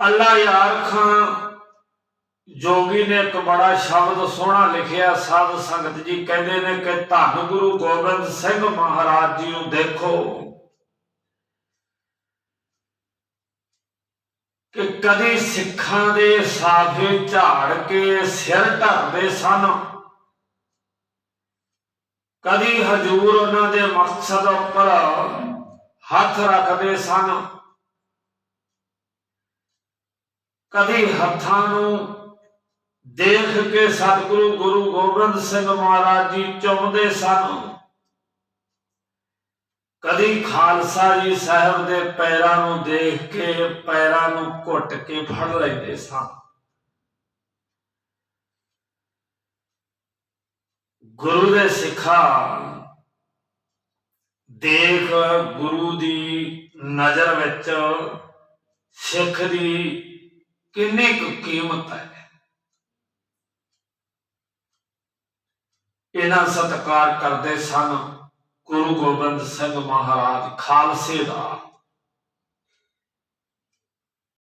ਅੱਲਾ ਯਾਰ ਖਾਂ, ਜੋਗੀ ਨੇ ਇੱਕ ਬੜਾ ਸ਼ਬਦ ਸੋਹਣਾ ਲਿਖਿਆ, ਸਾਧ ਸੰਗਤ ਜੀ ਕਹਿੰਦੇ ਨੇ ਕਿ ਧੰਨ ਗੁਰੂ ਗੋਬਿੰਦ ਸਿੰਘ ਮਹਾਰਾਜ ਜੀ ਨੂੰ ਦੇਖੋ। ਕਿ ਕਦੀ ਸਿੱਖਾਂ ਦੇ ਸਾਫੇ ਝਾੜ ਕੇ ਸਿਰ ਢਰਦੇ ਸਨ। ਕਦੀ ਹਜੂਰ ਉਹਨਾਂ ਦੇ ਮਕਸਦ ਉੱਪਰ ਹੱਥ ਰੱਖਦੇ ਸਨ। ਕਦੀ ਹੱਥਾਂ ਨੂੰ ਦੇਖ ਕੇ ਸਤਿਗੁਰੂ ਗੁਰੂ ਗੋਬਿੰਦ ਸਿੰਘ ਮਹਾਰਾਜ ਜੀ ਚੁੰਮਦੇ ਸਨ। ਕਦੀ ਖਾਲਸਾ ਜੀ ਸਾਹਿਬ ਦੇ ਪੈਰਾਂ ਨੂੰ ਦੇਖ ਕੇ ਪੈਰਾਂ ਨੂੰ ਘੁੱਟ ਕੇ ਫੜ ਲੈਂਦੇ ਸਨ। ਗੁਰੂ ਦੇ ਸਿੱਖਾ ਦੇਖ ਗੁਰੂ ਦੀ ਨਜ਼ਰ ਵਿੱਚ ਸਿੱਖ ਦੀ ਕਿੰਨੀ ਕੁ ਕੀਮਤ ਹੈ? ਇਹਨਾਂ ਸਤਿਕਾਰ ਕਰਦੇ ਸਨ ਗੁਰੂ ਗੋਬਿੰਦ ਸਿੰਘ ਮਹਾਰਾਜ ਖਾਲਸੇ ਦਾ।